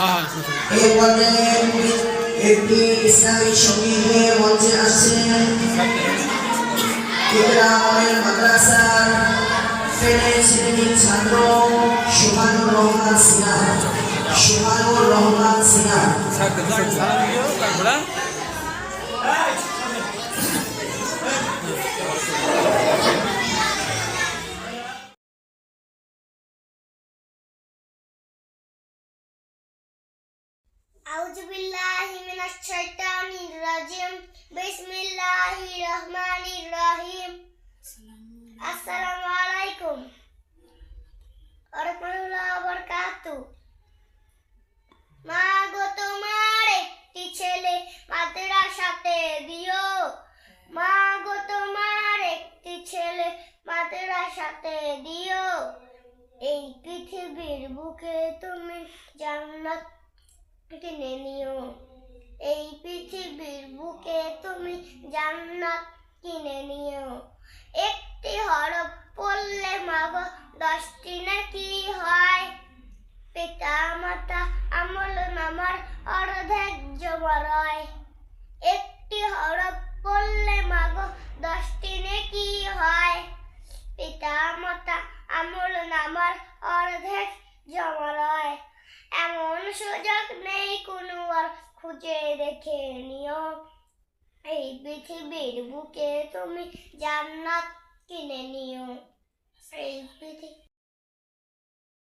এই পর্যায়ে একটি ইসলামী মঞ্চে আসছেন ইকরামের মাদ্রাসার ফেলে শ্রেণির ছাত্র সুহানুর রহমান সিনহা সুহানুর রহমান সিনহা আউযু বিল্লাহি মিনাশ শাইতানির রাজিম। বিসমিল্লাহির রহমানির রহিম আসসালামু আলাইকুম। ওয়া রাহমাতুল্লাহি ওয়া বারাকাতুহু মা গো, তোমার একটি ছেলে মাদ্রাসাতে দিও মা গো, তোমার একটি ছেলে মাদ্রাসাতে দিও এই পৃথিবীর বুকে তুমি জান্নাত কিনে নিও এই পৃথিবীর বুকে তুমি জান্নাত কিনে নিও। একটি হরফ পড়লে মাগো, দশটি নাকি হয়? পিতা মাতা আমল নামার অর্ধেক জমা রয়। একটি হরফ পড়লে মাগো, দশটি নাকি হয়? পিতা মাতা আমল নামার অর্ধেক জমা রয়। এমন সুযোগ নেই কোনো আর খুঁজে দেখে নিও। এই পৃথিবীর বুকে তুমি জান্নাত কিনে নিও।